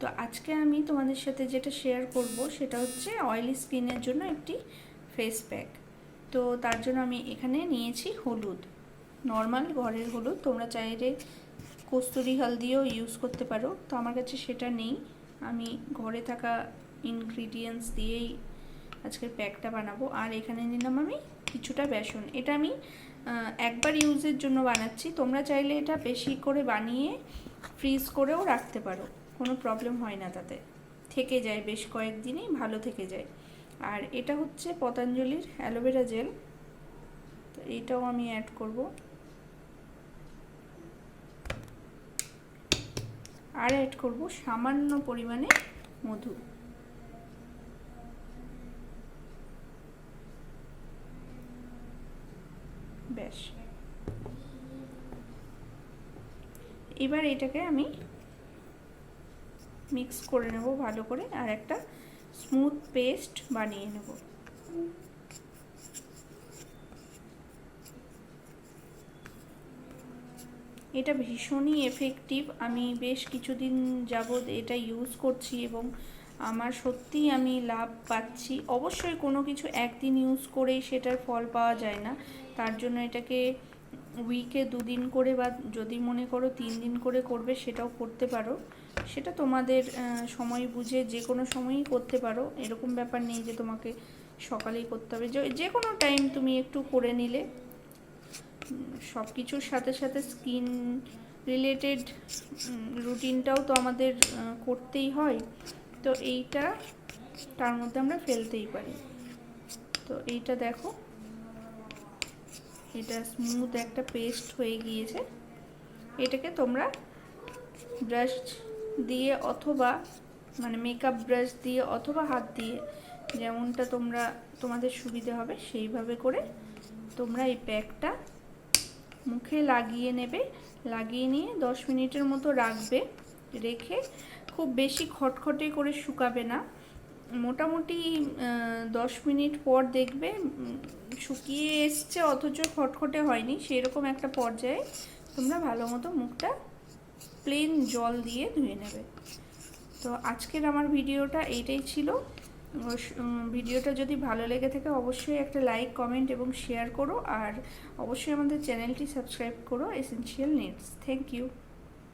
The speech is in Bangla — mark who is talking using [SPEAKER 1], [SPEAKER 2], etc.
[SPEAKER 1] তো আজকে আমি তোমাদের সাথে যেটা শেয়ার করব সেটা হচ্ছে অয়েলি স্কিনের জন্য একটি ফেস প্যাক তো তার জন্য আমি এখানে নিয়েছি হলুদ। নর্মাল ঘরের হলুদ, তোমরা চাইলে কস্তুরি হলদিও ইউজ করতে পারো। তো আমার কাছে সেটা নেই। আমি ঘরে থাকা ইনগ্রিডিয়েন্টস দিয়েই আজকের প্যাকটা বানাবো। আর এখানে নিলাম আমি কিছুটা বেসন। এটা আমি একবার ইউজের জন্য বানাচ্ছি। তোমরা চাইলে এটা বেশি করে বানিয়ে ফ্রিজ করেও রাখতে পারো। কোনো প্রবলেম হয় না তাতে। থেকে যায় বেশ কয়েকদিনই ভালো থেকে যায়। আর এটা হচ্ছে পতঞ্জলির অ্যালোভেরা জেল। তো এইটাও আমি অ্যাড করব। আর অ্যাড করব সামান্য পরিমাণে মধু। ব্যাস। এবার এটাকে আমি মিক্স করে নেব ভালো করে আর একটা স্মুথ পেস্ট বানিয়ে নেব। এটা ভীষণই এফেক্টিভ আমি বেশ কিছুদিন যাবৎ এটা ইউজ করছি এবং আমার সত্যিই আমি লাভ পাচ্ছি। অবশ্যই কোনো কিছু একদিন ইউজ করেই সেটার ফল পাওয়া যায় না। তার জন্য এটাকে উইকে দুদিন করে বা যদি মনে করো তিন দিন করে করবে সেটাও করতে পারো। সেটা তোমাদের সময় বুঝে যে কোনো সময়ই করতে পারো। এরকম ব্যাপার নেই যে তোমাকে সকালেই করতে হবে। যে- কোনো টাইম তুমি একটু করে নিলে সব কিছুর সাথে সাথে স্কিন রিলেটেড রুটিনটাও তো আমাদের করতেই হয়। তো এইটা তার মধ্যে আমরা ফেলতেই পারি। তো এইটা দেখো। এটা স্মুথ একটা পেস্ট হয়ে গিয়েছে। এটাকে তোমরা ব্রাশ দিয়ে অথবা মানে মেকআপ ব্রাশ দিয়ে অথবা হাত দিয়ে যেমনটা তোমরা, তোমাদের সুবিধে হবে সেইভাবে করে তোমরা এই প্যাকটা মুখে লাগিয়ে নেবে। লাগিয়ে নিয়ে দশ মিনিটের মতো রাখবে। রেখে খুব বেশি খটখটে করে শুকাবে না। মোটামুটি দশ মিনিট পর দেখবে শুকিয়ে এসছে অথচ খটখটে হয়নি, সেরকম একটা পর্যায়ে তোমরা ভালো মতো মুখটা প্লেন জল দিয়ে ধুয়ে নেবে। তো আজকের আমার ভিডিওটা এইটাই ছিল। ভিডিওটা যদি ভালো লেগে থাকে অবশ্যই একটা লাইক কমেন্ট এবং শেয়ার করো, আর অবশ্যই আমাদের চ্যানেলটি সাবস্ক্রাইব করো এসেনশিয়াল নিডস থ্যাংক ইউ